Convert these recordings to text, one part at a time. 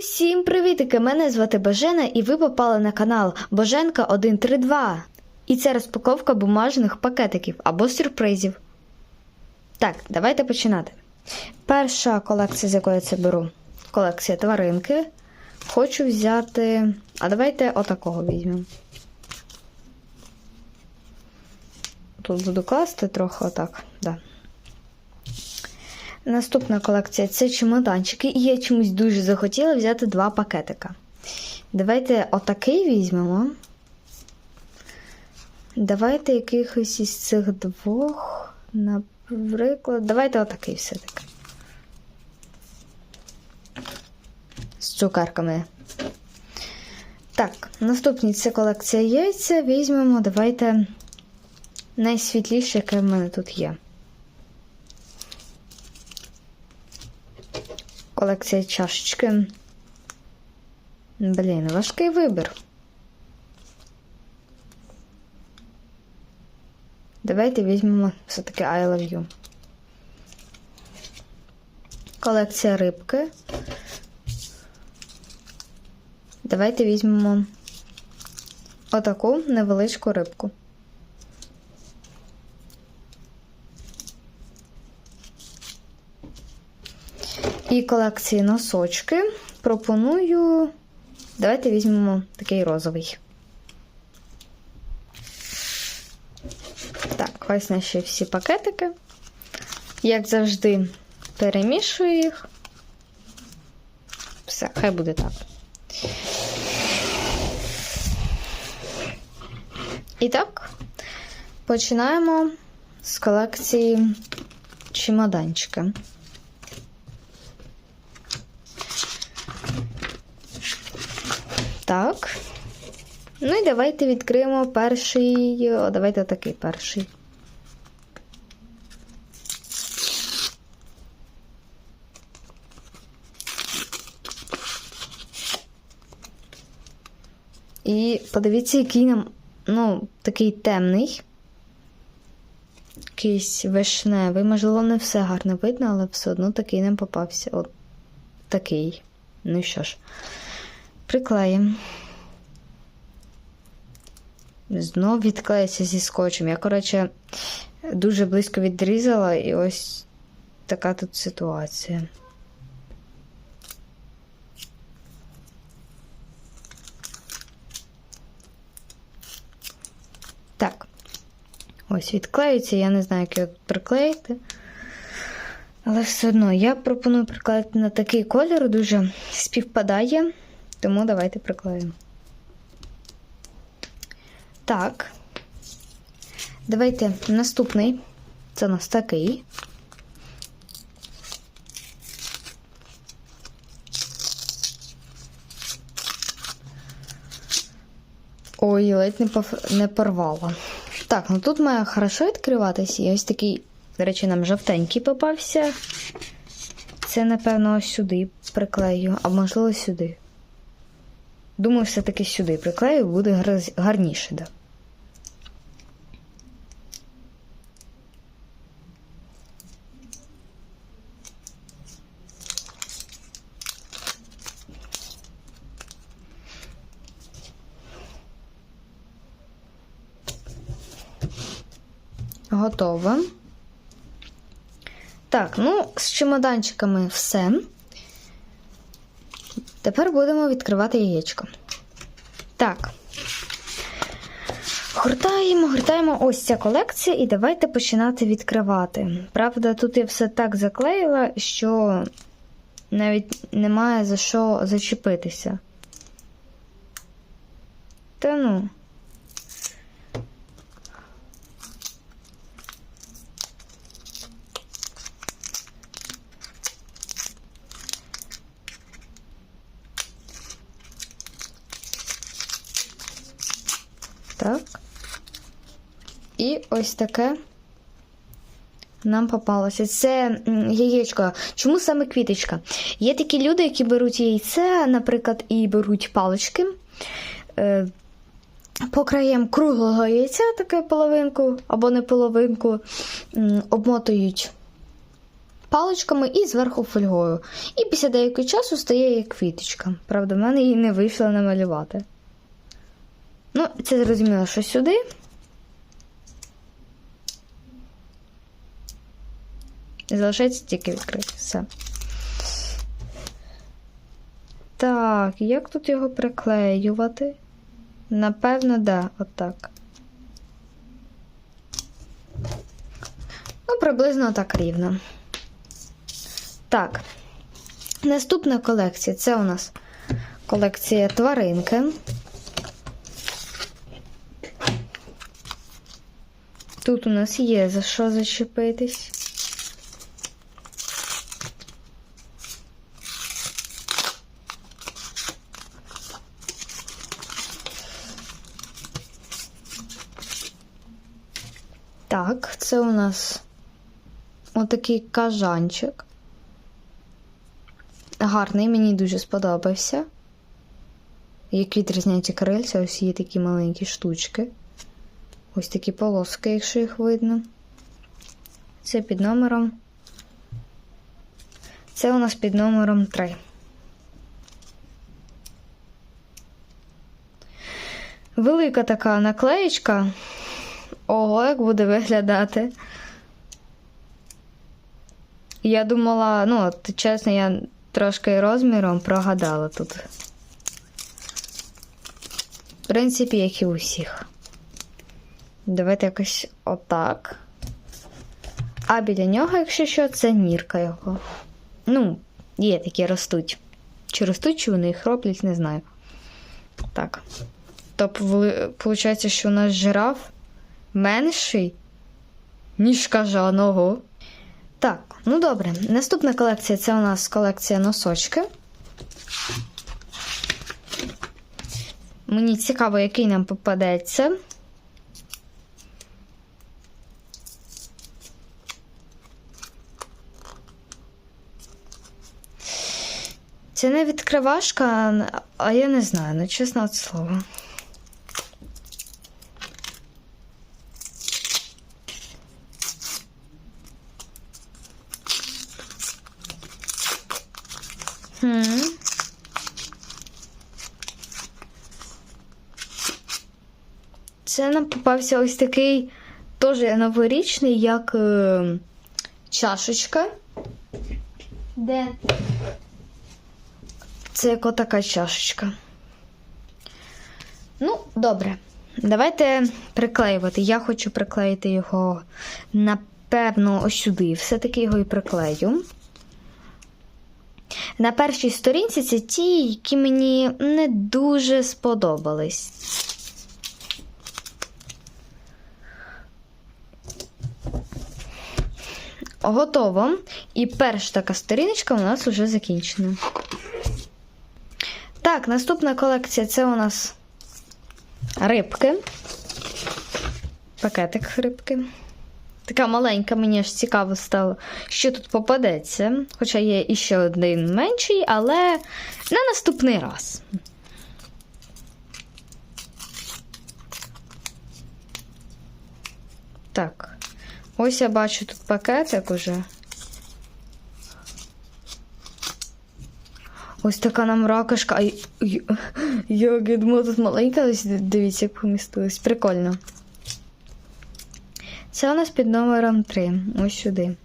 Усім привітики! Мене звати Божена, і ви попали на канал Боженка 132. І це розпаковка бумажних пакетиків або сюрпризів. Так, давайте починати. Перша колекція, з якої це беру, колекція тваринки. Хочу взяти. А давайте отакого візьмемо. Тут буду класти трохи отак. Наступна колекція це чемоданчики, і я чомусь дуже захотіла взяти два пакетика. Давайте отакий візьмемо. Давайте якихось із цих двох, наприклад, давайте отакий все-таки. З цукерками. Так, наступні це колекція яйця. Візьмемо, давайте найсвітліше, яке в мене тут є. Колекція чашечки. Блін, важкий вибір. Давайте візьмемо все-таки I love you. Колекція рибки. Давайте візьмемо отаку невеличку рибку. І колекції носочки пропоную. Давайте візьмемо такий розовий. Так, ось наші всі пакетики. Як завжди, перемішую їх. Все, хай буде так. І так, починаємо з колекції чемоданчика. Так. Ну і давайте відкриємо перший. О, давайте такий перший. І подивіться, який нам, ну, такий темний. Якийсь вишневий. Можливо, не все гарно видно, але все одно такий нам попався. От такий. Ну що ж. Приклеїмо. Знов відклеїться зі скотчем. Я, коротше, дуже близько відрізала, і ось така тут ситуація. Так. Ось відклеюється, я не знаю, як його приклеїти. Але все одно я пропоную приклеїти на такий колір, дуже співпадає. Тому давайте приклеїмо. Так. Давайте наступний. Це у нас такий. Ой, ледь не, не порвала. Так, ну тут має хорошо відкриватися. І ось такий, до речі, нам жовтенький попався. Це, напевно, сюди приклею, а можливо сюди. Думаю, все-таки сюди приклею, буде гар- гарніше, да. Готово. Так, ну, з чемоданчиками все. Тепер будемо відкривати яєчко. Так. Гуртаємо, гуртаємо ось ця колекція, і давайте починати відкривати. Правда, тут я все так заклеїла, що навіть немає за що зачепитися. Та ну. Так. І ось таке нам попалося. Це яєчко. Чому саме квіточка? Є такі люди, які беруть яйце, наприклад, і беруть палички. Е, по краям круглого яйця, таке половинку або не половинку, обмотують паличками і зверху фольгою. І після деякого часу стає як квіточка. Правда, в мене її не вийшло намалювати. Ну, це зрозуміло, що сюди. Залишається тільки відкрити. Все. Так, як тут його приклеювати? Напевно, да, отак. Ну, приблизно так рівно. Так. Наступна колекція це у нас колекція тваринки. Тут у нас є за що зачепитись. Так, це у нас отакий кажанчик. Гарний, мені дуже сподобався. Як відрізняються крильця, ось є такі маленькі штучки. Ось такі полоски, якщо їх видно. Це під номером. Це у нас під номером 3. Велика така наклеєчка. Ого, як буде виглядати. Я думала, ну, от, чесно, я трошки розміром прогадала тут. В принципі, як і у всіх. Давайте якось отак. А біля нього, якщо що, це нірка його. Ну, є такі ростуть. Чи ростуть, чи вони їх роблять, не знаю. Так. Тобто, виходить, що у нас жираф менший, ніж кажаного. Так, ну добре. Наступна колекція це у нас колекція носочки. Мені цікаво, який нам попадеться. Це не відкривашка, а я не знаю, ну чесно от слово. Хм. Це нам попався ось такий теж новорічний, як е, чашечка. Де? Це як отака чашечка. Ну, добре. Давайте приклеювати. Я хочу приклеїти його, напевно, ось сюди. Все-таки його і приклею. На першій сторінці це ті, які мені не дуже сподобались. Готово. І перша така сторіночка у нас вже закінчена. Так, наступна колекція це у нас рибки. Пакетик рибки. Така маленька, мені аж цікаво стало, що тут попадеться. Хоча є іще один менший, але на наступний раз. Так, ось я бачу тут пакетик уже. Ось така нам. Ай, я, я тут маленька, ось дивіться, як помістилась. Прикольно. Це у нас під номером 3. Ось сюди.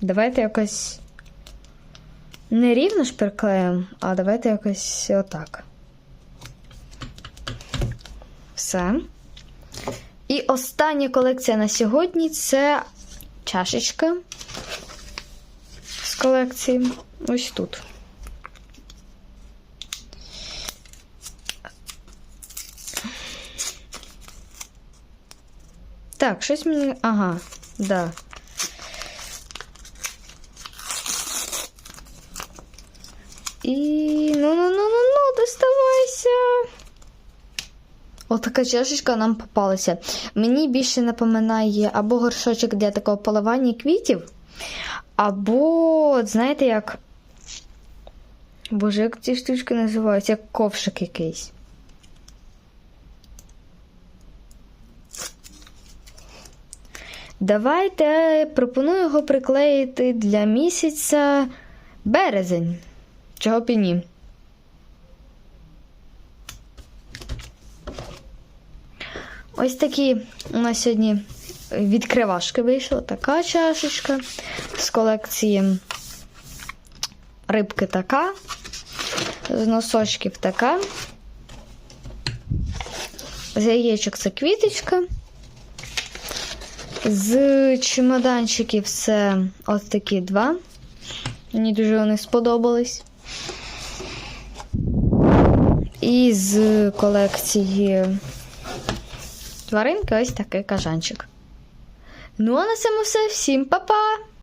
Давайте якось не рівно ж приклеїмо, а давайте якось отак. Все. І остання колекція на сьогодні це чашечка з колекції. Ось тут. Так, щось мені. Ага, да. І. Ну-ну-ну-ну-ну, доставайся. Отака чашечка нам попалася. Мені більше напоминає або горшочок для такого поливання квітів, або, знаєте, як. Боже, як ці штучки називаються, як ковшик якийсь. Давайте пропоную його приклеїти для місяця березень. Чого б і ні. Ось такі у нас сьогодні відкривашки вийшла. Така чашечка з колекції рибки така, з носочків така. З яєчок це квіточка. З чемоданчиків це ось такі два. Мені дуже вони сподобались. І з колекції тваринки ось такий кажанчик. Ну а на цьому все. Всім па-па!